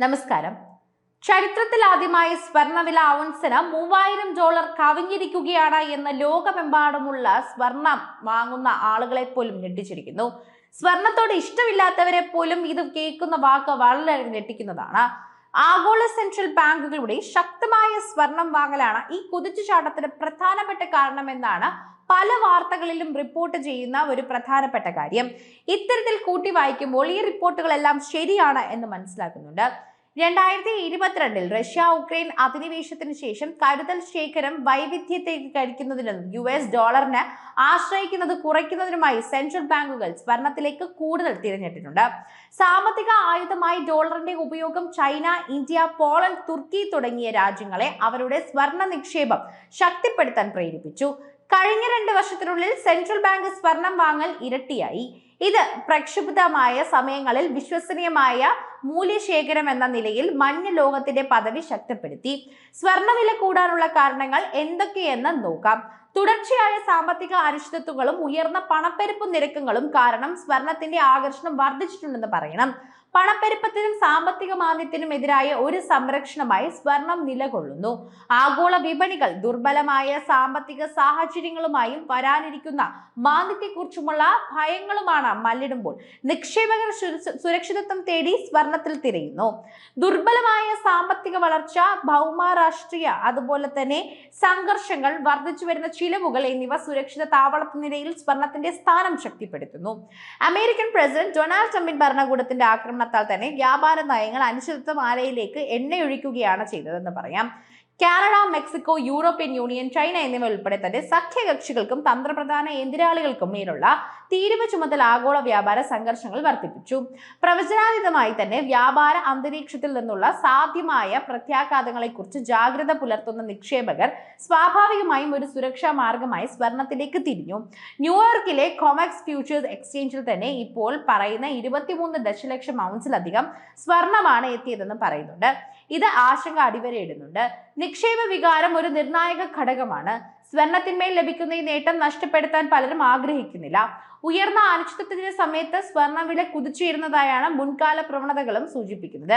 നമസ്കാരം. ചരിത്രത്തിൽ ആദ്യമായി സ്വർണവില ഔൺസിന് മൂവായിരം ഡോളർ കവിഞ്ഞിരിക്കുകയാണ് എന്ന് ലോകമെമ്പാടുമുള്ള സ്വർണം വാങ്ങുന്ന ആളുകളെ പോലും ഞെട്ടിച്ചിരിക്കുന്നു. സ്വർണത്തോട് ഇഷ്ടമില്ലാത്തവരെ പോലും ഇത് കേൾക്കുന്ന വാക്ക് വളരെ ഞെട്ടിക്കുന്നതാണ്. ആഗോള സെൻട്രൽ ബാങ്കുകളുടെ ശക്തമായ സ്വർണം വാങ്ങലാണ് ഈ കുതിച്ചുചാട്ടത്തിന് പ്രധാനപ്പെട്ട കാരണമെന്നാണ് പല വാർത്തകളിലും റിപ്പോർട്ട് ചെയ്യുന്ന ഒരു പ്രധാനപ്പെട്ട കാര്യം. ഇത്തരത്തിൽ കൂട്ടി വായിക്കുമ്പോൾ ഈ റിപ്പോർട്ടുകളെല്ലാം ശരിയാണ് എന്ന് മനസ്സിലാക്കുന്നുണ്ട്. രണ്ടായിരത്തി ഇരുപത്തിരണ്ടിൽ റഷ്യ ഉക്രൈൻ അധിനിവേശത്തിന് ശേഷം കരുതൽ ശേഖരം വൈവിധ്യത്തേക്ക് കഴിക്കുന്നതിനും യു എസ് ഡോളറിന് ആശ്രയിക്കുന്നത് കുറയ്ക്കുന്നതിനുമായി സെൻട്രൽ ബാങ്കുകൾ സ്വർണത്തിലേക്ക് കൂടുതൽ തിരഞ്ഞെടുത്തിട്ടുണ്ട് സാമ്പത്തിക ആയുധമായി ഡോളറിന്റെ ഉപയോഗം ചൈന ഇന്ത്യ പോളണ്ട് തുർക്കി തുടങ്ങിയ രാജ്യങ്ങളെ അവരുടെ സ്വർണ നിക്ഷേപം ശക്തിപ്പെടുത്താൻ പ്രേരിപ്പിച്ചു. കഴിഞ്ഞ രണ്ട് വർഷത്തിനുള്ളിൽ സെൻട്രൽ ബാങ്ക് സ്വർണം വാങ്ങൽ ഇരട്ടിയായി. ഇത് പ്രക്ഷുബ്ധമായ സമയങ്ങളിൽ വിശ്വസനീയമായ മൂല്യശേഖരം എന്ന നിലയിൽ മഞ്ഞ ലോകത്തിന്റെ പദവി ശക്തിപ്പെടുത്തി. സ്വർണവില കൂടാനുള്ള കാരണങ്ങൾ എന്തൊക്കെയെന്ന് നോക്കാം. തുടർച്ചയായ സാമ്പത്തിക അനിശ്ചിതത്വങ്ങളും ഉയർന്ന പണപ്പെരുപ്പ് നിരക്കുകളും കാരണം സ്വർണത്തിന്റെ ആകർഷണം വർദ്ധിച്ചിട്ടുണ്ടെന്ന് പറയണം. പണപ്പെരുപ്പത്തിനും സാമ്പത്തിക മാന്ദ്യത്തിനും എതിരായ ഒരു സംരക്ഷണമായി സ്വർണം നിലകൊള്ളുന്നു. ആഗോള വിപണികൾ ദുർബലമായ സാമ്പത്തിക സാഹചര്യങ്ങളുമായും വരാനിരിക്കുന്ന മാന്ദ്യത്തെക്കുറിച്ചുമുള്ള ഭയങ്ങളുമാണ് മല്ലിടുമ്പോൾ. നിക്ഷേപകർ സുരക്ഷിതത്വം തേടി സ്വർണത്തിൽ തിരയുന്നു. ദുർബലമായ സാമ്പത്തിക വളർച്ച ഭൗമരാഷ്ട്രീയ അതുപോലെ തന്നെ സംഘർഷങ്ങൾ വർദ്ധിച്ചു വരുന്ന ചിലവുകൾ എന്നിവ സുരക്ഷിത താവളത്തിനിടയിൽ സ്വർണത്തിന്റെ സ്ഥാനം ശക്തിപ്പെടുത്തുന്നു. അമേരിക്കൻ പ്രസിഡന്റ് ഡൊണാൾഡ് ട്രംപിൻ ഭരണകൂടത്തിന്റെ ആക്രമണത്താൽ തന്നെ വ്യാപാര നയങ്ങൾ അനിശ്ചിതത്വ മാലയിലേക്ക് എണ്ണയൊഴിക്കുകയാണ് ചെയ്തതെന്ന് പറയാം. Canada Mexico European Union China എന്നിവ ഉൾപ്പെടെ തന്നെ സഖ്യകക്ഷികൾക്കും തന്ത്രപ്രധാന എതിരാളികൾക്കും മേലുള്ള തീരുവ ചുമതല ആഗോള വ്യാപാര സംഘർഷങ്ങൾ വർദ്ധിപ്പിച്ചു. പ്രവചനാതീതമായി തന്നെ വ്യാപാര അന്തരീക്ഷത്തിൽ നിന്നുള്ള സാധ്യമായ പ്രത്യാഘാതങ്ങളെക്കുറിച്ച് ജാഗ്രത പുലർത്തുന്ന നിക്ഷേപകർ സ്വാഭാവികമായും ഒരു സുരക്ഷാ മാർഗമായി സ്വർണത്തിലേക്ക് തിരിഞ്ഞു. ന്യൂയോർക്കിലെ കോമക്സ് ഫ്യൂച്ചേഴ്സ് എക്സ്ചേഞ്ചിൽ തന്നെ ഇപ്പോൾ പറയുന്ന ഇരുപത്തിമൂന്ന് ദശലക്ഷം ഔൺസിലധികം സ്വർണമാണ് എത്തിയതെന്ന് പറയുന്നുണ്ട്. ഇത് ആശങ്ക അടിവരയിടുന്നുണ്ട്. നിക്ഷേപ വികാരം ഒരു നിർണായക ഘടകമാണ്. സ്വർണത്തിന്മേൽ ലഭിക്കുന്ന ഈ നേട്ടം നഷ്ടപ്പെടുത്താൻ പലരും ആഗ്രഹിക്കുന്നില്ല. ഉയർന്ന അനിശ്ചിതത്വത്തിന്റെ സമയത്ത് സ്വർണവില കുതിച്ചുയരുന്നതായാണ് മുൻകാല പ്രവണതകളും സൂചിപ്പിക്കുന്നത്.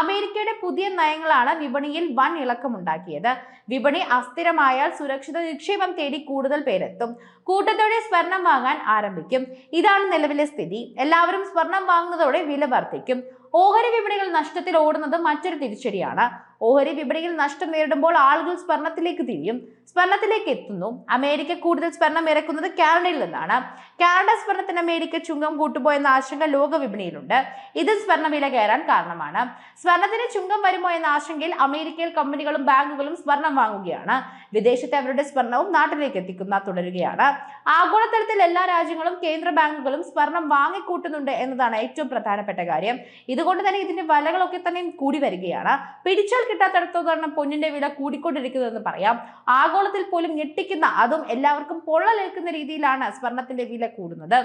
അമേരിക്കയുടെ പുതിയ നയങ്ങളാണ് വിപണിയിൽ വൻ ഇളക്കമുണ്ടാക്കിയത്. വിപണി അസ്ഥിരമായാൽ സുരക്ഷിത നിക്ഷേപം തേടി കൂടുതൽ പേരെത്തും. കൂട്ടത്തോടെ സ്വർണം വാങ്ങാൻ ആരംഭിക്കും. ഇതാണ് നിലവിലെ സ്ഥിതി. എല്ലാവരും സ്വർണം വാങ്ങുന്നതോടെ വില വർദ്ധിക്കും. ഓഹരി വിപണികൾ നഷ്ടത്തിൽ ഓടുന്നത് മറ്റൊരു തിരിച്ചടിയാണ്. ഓഹരി വിപണിയിൽ നഷ്ടം നേരിടുമ്പോൾ ആളുകൾ സ്വർണത്തിലേക്ക് തിരിയും. സ്വർണത്തിലേക്ക് എത്തുന്നു. അമേരിക്ക കൂടുതൽ സ്വർണം ഇറക്കുന്നത് കാനഡയിൽ നിന്നാണ്. കാനഡ സ്വർണത്തിന് അമേരിക്ക ചുങ്കം കൂട്ടുമോ എന്ന ആശങ്ക ലോക വിപണിയിലുണ്ട്. ഇത് സ്വർണവില കയറാൻ കാരണമാണ്. സ്വർണത്തിന് ചുങ്കം വരുമോ എന്ന ആശങ്കയിൽ അമേരിക്കയിൽ കമ്പനികളും ബാങ്കുകളും സ്വർണം വാങ്ങുകയാണ്. വിദേശത്തെ അവരുടെ സ്വർണവും നാട്ടിലേക്ക് എത്തിക്കുന്ന തുടരുകയാണ്. ആഗോളതലത്തിൽ എല്ലാ രാജ്യങ്ങളും കേന്ദ്ര ബാങ്കുകളും സ്വർണം വാങ്ങിക്കൂട്ടുന്നുണ്ട് എന്നതാണ് ഏറ്റവും പ്രധാനപ്പെട്ട കാര്യം. ഇതുകൊണ്ട് തന്നെ ഇതിന്റെ വലകളൊക്കെ തന്നെ കൂടി വരികയാണ്. പിടിച്ചാൽ കിട്ടാത്തടത്തോളം പൊന്നിന്റെ വില കൂടിക്കൊണ്ടിരിക്കുന്നതെന്ന് പറയാം. ആഗോളത്തിൽ പോലും ഞെട്ടിക്കുന്ന അതും എല്ലാവർക്കും പൊള്ളലേൽക്കുന്ന രീതിയിലാണ് സ്വർണത്തിന്റെ വില കൂടുന്നത്.